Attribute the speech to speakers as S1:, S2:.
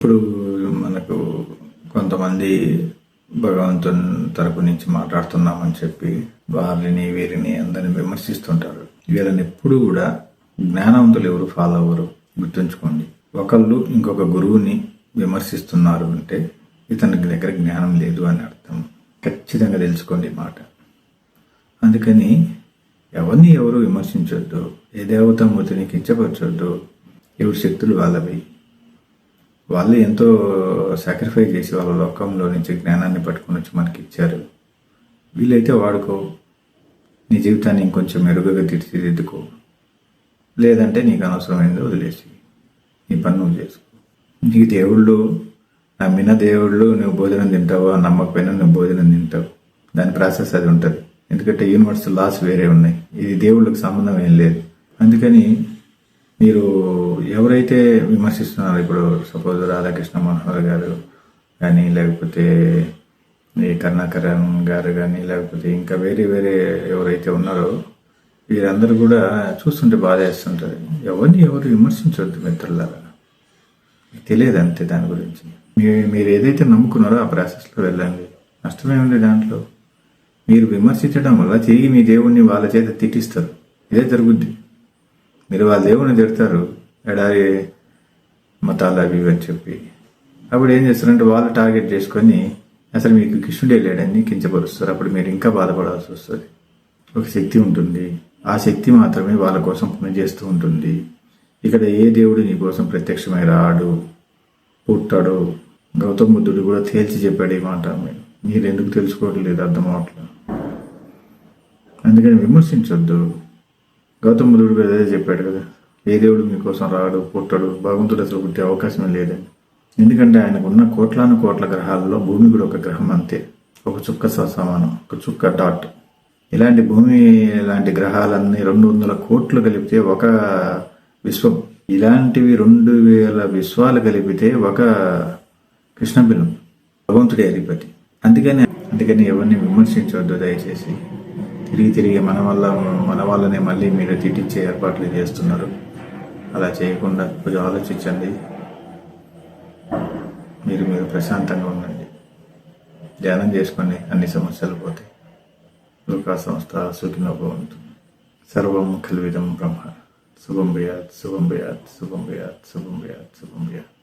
S1: ఇప్పుడు మనకు కొంతమంది భగవంతుని తరపు నుంచి మాట్లాడుతున్నామని చెప్పి వారిని వీరిని అందరిని విమర్శిస్తుంటారు. వీళ్ళని ఎప్పుడు కూడా జ్ఞానవంతులు ఎవరు ఫాలో అవ్వరు. గుర్తుంచుకోండి. ఒకళ్ళు ఇంకొక గురువుని విమర్శిస్తున్నారు అంటే ఇతనికి దగ్గర జ్ఞానం లేదు అని అర్థం. ఖచ్చితంగా తెలుసుకోండి మాట. అందుకని ఎవరిని ఎవరు విమర్శించొద్దు ఏ దేవతామూర్తిని కించపరచొద్దు ఎవరి శక్తులు వాళ్ళవి. వాళ్ళు ఎంతో సాక్రిఫై చేసి వాళ్ళ లోకంలో నుంచి జ్ఞానాన్ని పట్టుకుని వచ్చి మనకి ఇచ్చారు. వీలైతే వాడుకో. నీ జీవితాన్ని ఇంకొంచెం మెరుగుగా తీర్చిదిద్దుకో. లేదంటే నీకు అనవసరమైంది వదిలేసి. నీ పని నువ్వు చేసుకో. నీకు దేవుళ్ళు నమ్మిన దేవుళ్ళు నువ్వు భోజనం తింటావు నమ్మకపోయినా నువ్వు భోజనం తింటావు. దాని ప్రాసెస్ అది ఉంటుంది. ఎందుకంటే యూనివర్సల్ లాస్ వేరే ఉన్నాయి. ఇది దేవుళ్ళకి సంబంధం ఏం లేదు. అందుకని మీరు ఎవరైతే విమర్శిస్తున్నారో ఇప్పుడు సపోజ్ రాధాకృష్ణ మనోహర్ గారు కానీ లేకపోతే ఈ కరుణాకరణ్ గారు కానీ లేకపోతే ఇంకా వేరే వేరే ఎవరైతే ఉన్నారో వీరందరూ కూడా చూస్తుంటే బాధ వేస్తుంటారు ఎవరిని ఎవరు విమర్శించవద్దు మిత్రులారా? తెలియదు అంతే దాని గురించి. మీరు మీరు ఏదైతే నమ్ముకున్నారో ఆ ప్రాసెస్లో వెళ్ళండి. నష్టమేముంది దాంట్లో. మీరు విమర్శించడం వల్ల తిరిగి మీ దేవుణ్ణి వాళ్ళ చేత తిట్టిస్తారు. ఇదే జరుగుద్ది. మీరు వాళ్ళ దేవుని తిడతారు. ఎడారి మతాలు అవి అని చెప్పి. అప్పుడు ఏం చేస్తారంటే వాళ్ళు టార్గెట్ చేసుకొని అసలు మీకు కృష్ణుడే లేడని కించపరుస్తారు. అప్పుడు మీరు ఇంకా బాధపడాల్సి వస్తుంది. ఒక శక్తి ఉంటుంది. ఆ శక్తి మాత్రమే వాళ్ళ కోసం పనిచేస్తూ ఉంటుంది. ఇక్కడ ఏ దేవుడు నీ కోసం ప్రత్యక్షమై రాడు? పుట్టాడు. గౌతమ బుద్ధుడు కూడా తేల్చి చెప్పాడు ఈ మాట. మీరు మీరు ఎందుకు తెలుసుకోవట్లేదు అర్థం అవట్లేదు. అందుకని విమర్శించొద్దు. గౌతమ బుద్ధుడు అదే చెప్పాడు కదా ఏ దేవుడు మీకోసం రాడు పుట్టడు భగవంతుడు అసలు పుట్టే అవకాశమే లేదని ఎందుకంటే ఆయనకున్న కోట్లాను కోట్ల గ్రహాలలో భూమి కూడా ఒక గ్రహం అంతే. ఒక చుక్క స- సమానం ఒక చుక్క డాట్. ఇలాంటి భూమి లాంటి గ్రహాలన్నీ రెండు వందల కోట్లు కలిపితే ఒక విశ్వం. ఇలాంటివి రెండు వేల విశ్వాలు కలిపితే ఒక కృష్ణబిలం భగవంతుడి అధిపతి. అందుకని అందుకని ఎవరిని విమర్శించవద్దు దయచేసి. తిరిగి తిరిగి మన వల్ల మన వల్లనే మళ్ళీ మీరు తిట్టించే ఏర్పాట్లు చేస్తున్నారు. అలా చేయకుండా కొంచెం ఆలోచించండి. మీరు మీరు ప్రశాంతంగా ఉండండి. ధ్యానం చేసుకోండి అన్ని సమస్యలు పోతాయి. లోకా సంస్థ సుఖినోభవంతు. సర్వం కల్విదం బ్రహ్మ. శుభం భయాత్ శుభం భయాత్ శుభం భయాత్ శుభం భయాత్ శుభం భయాత్.